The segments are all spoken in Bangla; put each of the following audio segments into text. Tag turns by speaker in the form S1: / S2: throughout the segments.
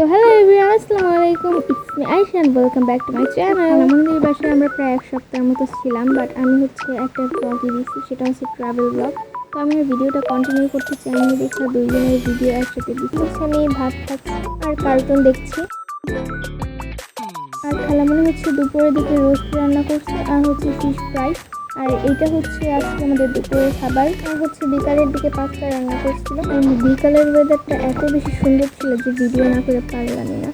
S1: সো হ্যালো এভরিওয়ান আসসালামু আলাইকুম it's me Aisha and welcome back to my channel আমাদের বাসায় আমরা প্রায় এক সপ্তাহের মতো ছিলাম বাট আমি হচ্ছে একটা ব্লগে দিয়েছি। সেটা হচ্ছে ট্রাভেল ব্লগ তো আমি ভিডিওটা কন্টিনিউ করতে চাইনি। দেখে দুইজনের ভিডিও একসাথে দিচ্ছি আমি ভাত খাচ্ছি আর কার্টুন দেখছি। আর খালামণি হচ্ছে দুপুরের দিকে রোস্ট রান্না করছে আর হচ্ছে ফিশ ফ্রাই আর এইটা হচ্ছে আজকে আমাদের দুপুরের খাবার। আর হচ্ছে বিকালের দিকে পাঁচটা রান্না করছিলাম। বিকালের ওয়েদারটা এত বেশি সুন্দর ছিল যে ভিডিও না করে পারলামই না।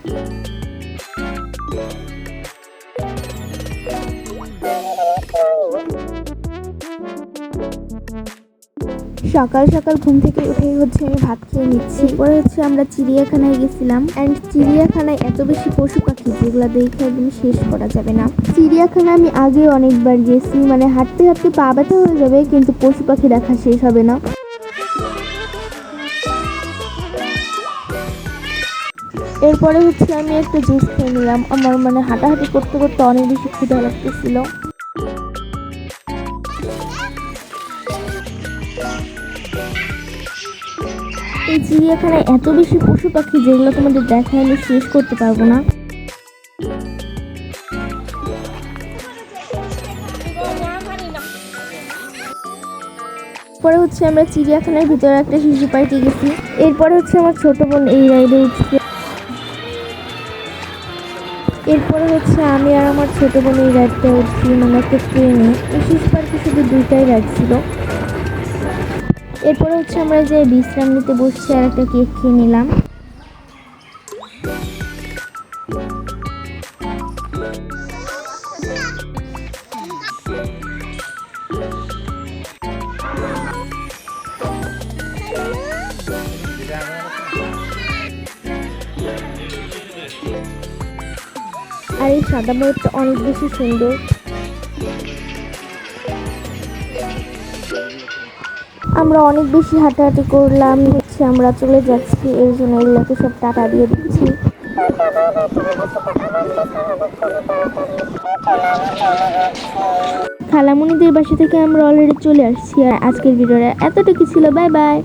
S1: সকাল সকাল ঘুম থেকে উঠেই হচ্ছে আমি ভাত খেয়ে নিচ্ছি। পরে হচ্ছে আমরা চিড়িয়াখানায় গেছিলাম। অ্যান্ড চিড়িয়াখানায় এত বেশি পশু পাখি যেগুলো দেখে একদম শেষ করা যাবে না। চিড়িয়াখানা আমি আগে অনেকবার গেছি মানে হাঁটতে হাঁটতে পা ব্যথা হয়ে যাবে, কিন্তু পশু পাখি দেখা শেষ হবে না। এরপরে হচ্ছে আমি একটা জুস খেয়ে নিলাম। আমার মানে হাঁটাহাঁটি করতে করতে অনেক বেশি ক্ষুধা লাগতেছিল। এই চিড়িয়াখানায় এত বেশি পশু পাখি যেগুলো তোমাদের দেখায় আমি শেষ করতে পারব না। পরে হচ্ছে আমরা চিড়িয়াখানার ভিতরে একটা শিশু পার্টি গেছি। এরপরে হচ্ছে আমার ছোট বোন এই রাইডে উঠছে। এরপরে হচ্ছে আমি আর আমার ছোট বোন এই রাইডটা উঠছি মানে একটা ট্রেনে এই শিশু পার্কে শুধু দুইটাই রাইড ছিল। এরপরে হচ্ছে আমরা যে বিশ্রাম নিতে বসছি আর একটা কেক খেয়ে নিলাম। আর এই সাদা ময়ূরটা অনেক বেশি সুন্দর। আমরা অনেক বেশি হাঁটাহাঁটি করলাম হচ্ছে আমরা চলে যাচ্ছি এর জন্য এগুলোকে সব টাটা দিয়ে দিচ্ছি। খালামুনিদের বাসা থেকে আমরা অলরেডি চলে আসছি, আর আজকের ভিডিওটা এতটুকু ছিল বাই বাই